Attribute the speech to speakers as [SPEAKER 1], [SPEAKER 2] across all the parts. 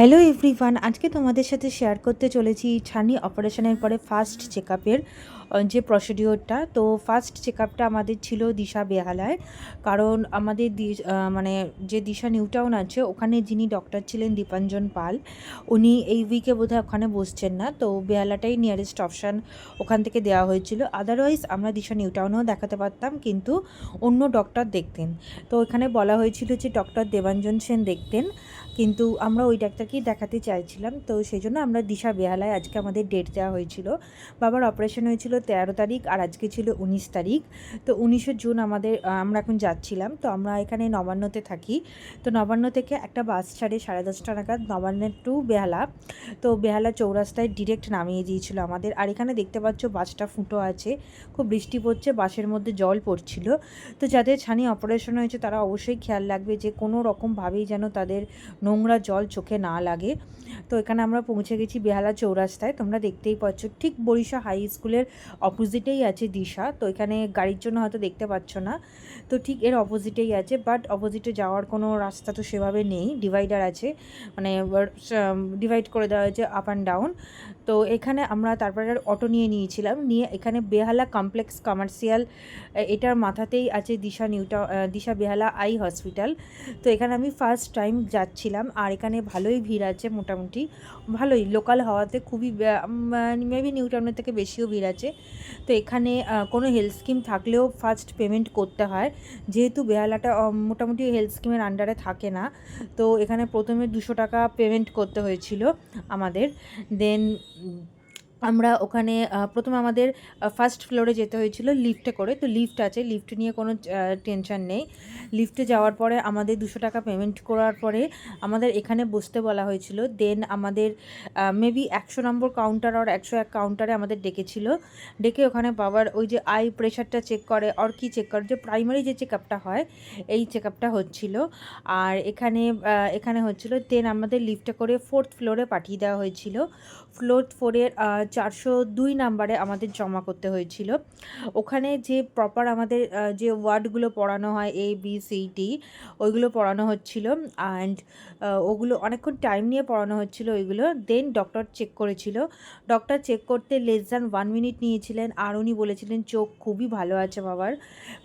[SPEAKER 1] Hello everyone আজকে তোমাদের সাথে শেয়ার করতে চলেছি ছানি অপারেশনের পরে ফার্স্ট চেক আপের যে প্রসিডিওরটা তো ফার্স্ট চেক আপটা আমাদের ছিল দিশা বেহালায়। কারণ আমাদের মানে যে দিশা নিউ টাউন আছে, ওখানে যিনি ডক্টর ছিলেন দীপাঞ্জন পাল, উনি এই উইকে বোধহয় ওখানে বসছেন না। তো বেহালাটাই নিয়ারেস্ট অপশান ওখান থেকে দেওয়া হয়েছিল। আদারওয়াইজ আমরা দিশা নিউ টাউনেও দেখাতে পারতাম, কিন্তু অন্য ডক্টর দেখতেন। তো এখানে বলা হয়েছিল যে ডক্টর দেবাঞ্জন সেন দেখতেন, কিন্তু আমরা ওই ডাক্তারকেই দেখাতে চাইছিলাম। তো সেই জন্য আমরা দিশা বেহালায় আজকে আমাদের ডেট দেওয়া হয়েছিল। বাবার অপারেশন হয়েছিল তেরো তারিখ আর আজকে ছিল উনিশ তারিখ। তো উনিশে জুন আমাদের আমরা এখন যাচ্ছিলাম। তো আমরা এখানে নবান্নতে থাকি। তো নবান্ন থেকে একটা বাস ছাড়ে সাড়ে দশটা নাগাদ নবান্ন টু বেহালা। তো বেহালা চৌরাস্তায় ডিরেক্ট নামিয়ে দিয়েছিল আমাদের। আর এখানে দেখতে পাচ্ছ বাসটা ফুটো আছে। খুব বৃষ্টি পড়ছে, বাসের মধ্যে জল পড়ছিল। তো যাদের ছানি অপারেশন হয়েছে তারা অবশ্যই খেয়াল রাখবে যে কোনো রকমভাবেই যেন তাদের নোংরা জল চোখে না লাগে। তো এখানে আমরা পৌঁছে গেছি বেহালা চৌরাস্তায়। তোমরা দেখতেই পাচ্ছ, ঠিক বরিশা হাই স্কুলের অপোজিটেই আছে দিশা। তো এখানে গাড়ির জন্য হয়তো দেখতে পাচ্ছ না। তো ঠিক এর অপোজিটেই আছে বাট অপোজিটে যাওয়ার কোনো রাস্তা তো সেভাবে নেই। ডিভাইডার আছে মানে ডিভাইড করে দেওয়া হয়েছে আপ অ্যান্ড ডাউন তো এখানে আমরা তারপরে অটো নিয়ে নিয়েছিলাম। নিয়ে এখানে বেহালা কমপ্লেক্স কমার্শিয়াল এটার মাথাতেই আছে দিশা নিউটা দিশা বেহালা আই হসপিটাল তো এখানে আমি ফার্স্ট টাইম যাচ্ছিলাম আর এখানে ভালোই ভিড় আছে মোটামুটি। ভালোই লোকাল হওয়াতে খুবই মেবি নিউ টাউনের থেকে বেশিও ভিড় আছে। তো এখানে কোনো হেলথ স্কিম থাকলেও ফার্স্ট পেমেন্ট করতে হয়। যেহেতু বেহালাটা মোটামুটি হেলথ স্কিমের আন্ডারে থাকে না, তো এখানে প্রথমে দুশো টাকা পেমেন্ট করতে হয়েছিল আমাদের। দেন Sim. আমরা ওখানে প্রথমে আমাদের ফার্স্ট ফ্লোরে যেতে হয়েছিল লিফটে করে। তো লিফট আছে লিফট নিয়ে কোনো টেনশন নেই। লিফটে যাওয়ার পরে আমাদের দুশো টাকা পেমেন্ট করার পরে আমাদের এখানে বসতে বলা হয়েছিল। দেন আমাদের মেবি একশো নম্বর কাউন্টার আর একশো এক কাউন্টারে আমাদের ডেকেছিল। ডেকে ওখানে বাবার ওই যে আই প্রেশারটা চেক করে আর কি চেক করে, যে প্রাইমারি যে চেক আপটা হয়, এই চেক আপটা হচ্ছিল। আর এখানে এখানে হচ্ছিল দেন আমাদের লিফটে করে ফোর্থ ফ্লোরে পাঠিয়ে দেওয়া হয়েছিল। ফ্লোর ফোরের চারশো দুই নাম্বারে আমাদের জমা করতে হয়েছিল। ওখানে যে প্রপার আমাদের যে ওয়ার্ডগুলো পড়ানো হয় এ বি সি ডি ওইগুলো পড়ানো হচ্ছিল অ্যান্ড ওগুলো অনেকক্ষণ টাইম নিয়ে পড়ানো হচ্ছিল ওইগুলো। দেন ডক্টর চেক করেছিল। ডক্টর চেক করতে লেস দ্যান ওয়ান মিনিট নিয়েছিলেন আর উনি বলেছিলেন, চোখ খুবই ভালো আছে বাবার,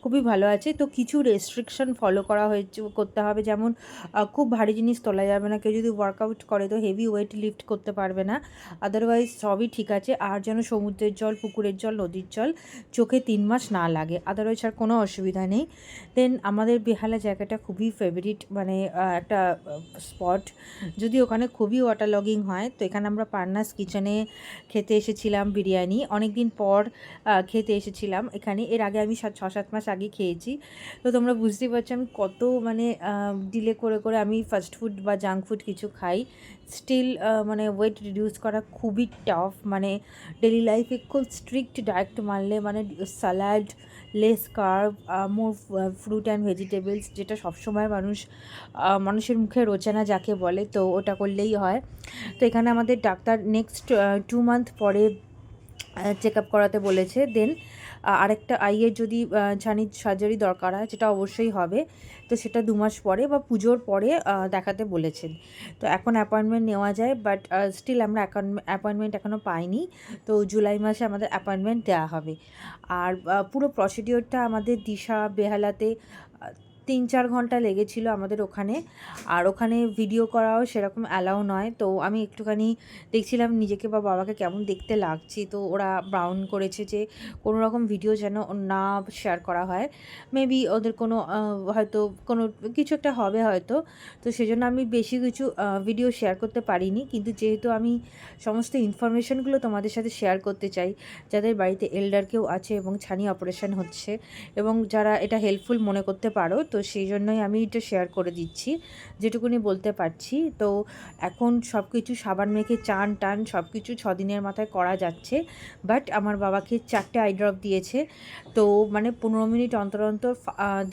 [SPEAKER 1] খুবই ভালো আছে। তো কিছু রেস্ট্রিকশন ফলো করা হয়েছে, করতে হবে। যেমন খুব ভারী জিনিস তোলা যাবে না। কেউ যদি ওয়ার্কআউট করে তো হেভি ওয়েট লিফট করতে পারবে না। আদারওয়াইজ সবই ঠিক আছে আর যেন সমুদ্রের জল, পুকুরের জল, নদীর জল চোখে তিন মাস না লাগে। আদারওয়াইজ আর কোনো অসুবিধা নেই। দেন আমাদের বেহালা জায়গাটা খুবই ফেভারিট মানে একটা স্পট যদি ওখানে খুবই ওয়াটার লগিং হয়, তো এখানে আমরা পান্নাস কিচেনে খেতে এসেছিলাম বিরিয়ানি। অনেক দিন পর খেতে এসেছিলাম এখানে। এর আগে আমি ছ সাত মাস আগে খেয়েছি। তো তোমরা বুঝতেই পারছ আমি কত মানে ডিলে করে করে আমি ফাস্ট ফুড বা জাঙ্ক ফুড কিছু খাই। স্টিল মানে ওয়েট রিডিউস করা খুবই টাফ মানে ডেলি লাইফে খুব স্ট্রিক্ট ডায়েট মানলে মানে salad less carb more fruit and vegetables যেটা সবসময় মানুষ মানুষের মুখে রোচে না যাকে বলে, তো ওটা করলেই হয়। তো এখানে আমাদের ডাক্তার নেক্সট টু মান্থ পরে চেক আপ করাতে বলেছে। দেন আরেকটা আইয়ের যদি ছানির সার্জারি দরকার হয় যেটা অবশ্যই হবে। তো সেটা দু মাস পরে বা পুজোর পরে দেখাতে বলেছেন। তো এখন অ্যাপয়েন্টমেন্ট নেওয়া যায় বাট স্টিল আমরা অ্যাপয়েন্টমেন্ট এখনও পাইনি। তো জুলাই মাসে আমাদের অ্যাপয়েন্টমেন্ট দেওয়া হবে। আর পুরো প্রসিডিওরটা আমাদের দিশা, বেহালাতে তিন চার ঘণ্টা লেগেছিল আমাদের ওখানে। আর ওখানে ভিডিও করাও সেরকম অ্যালাউ নয়। তো আমি একটুখানি দেখছিলাম নিজেকে বা বাবাকে কেমন দেখতে লাগছে। তো ওরা ব্রাউন করেছে যে কোনো রকম ভিডিও যেন না শেয়ার করা হয়। মেবি ওদের কোনো হয়তো কোনো কিছু একটা হবে হয়তো। তো সেজন্য আমি বেশি কিছু ভিডিও শেয়ার করতে পারিনি। কিন্তু যেহেতু আমি সমস্ত ইনফরমেশনগুলো তোমাদের সাথে শেয়ার করতে চাই, যাদের বাড়িতে এল্ডার কেউ আছে এবং ছানি অপারেশন হচ্ছে এবং যারা এটা হেল্পফুল মনে করতে পারো তো সেই জন্যই আমি এটা শেয়ার করে দিচ্ছি, যেটুকুনি বলতে পারছি। তো এখন সব কিছু সাবান মেখে চান টান সব কিছু ছদিনের দিনের মাথায় করা যাচ্ছে বাট আমার বাবাকে চারটে আই ড্রপ দিয়েছে। তো মানে পনেরো মিনিট অন্তর অন্তর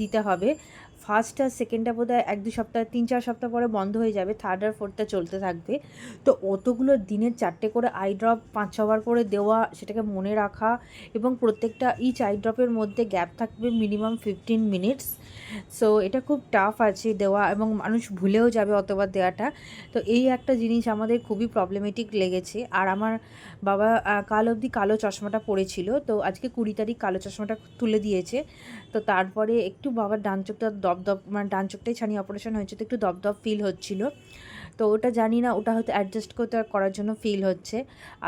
[SPEAKER 1] দিতে হবে। ফার্স্ট আর সেকেন্ডটা বোধ হয় এক দু সপ্তাহ, তিন চার সপ্তাহ পরে বন্ধ হয়ে যাবে থার্ড আর ফোর্থটা চলতে থাকবে। তো অতগুলো দিনের চারটে করে আই ড্রপ পাঁচ ছবার করে দেওয়া, সেটাকে মনে রাখা এবং প্রত্যেকটা ইচ আই ড্রপের মধ্যে গ্যাপ থাকবে মিনিমাম ফিফটিন মিনিটস সো এটা খুব টাফ আছে দেওয়া এবং মানুষ ভুলেও যাবে অতবার দেওয়াটা। তো এই একটা জিনিস আমাদের খুবই প্রবলেমেটিক লেগেছে। আর আমার বাবা কাল অবধি কালো চশমাটা পড়েছিল তো আজকে কুড়ি তারিখ কালো চশমাটা তুলে দিয়েছে। তো তারপরে একটু বাবার ডান চোখটা দপদপ মানে ডান চোখটাই ছানি অপারেশন হয়েছে, তো একটু দপদপ ফিল হচ্ছিল। তো ওটা জানি না, ওটা হয়তো অ্যাডজাস্ট করতে করার জন্য ফিল হচ্ছে।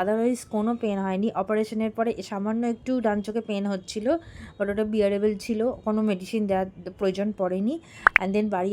[SPEAKER 1] আদারওয়াইজ কোনো পেন হয়নি। অপারেশনের পরে সামান্য একটু ডান চোখে পেন হচ্ছিল বাট ওটা বিয়ারেবল ছিল, কোনো মেডিসিন দেওয়ার প্রয়োজন পড়েনি। অ্যান্ড দেন বাড়ি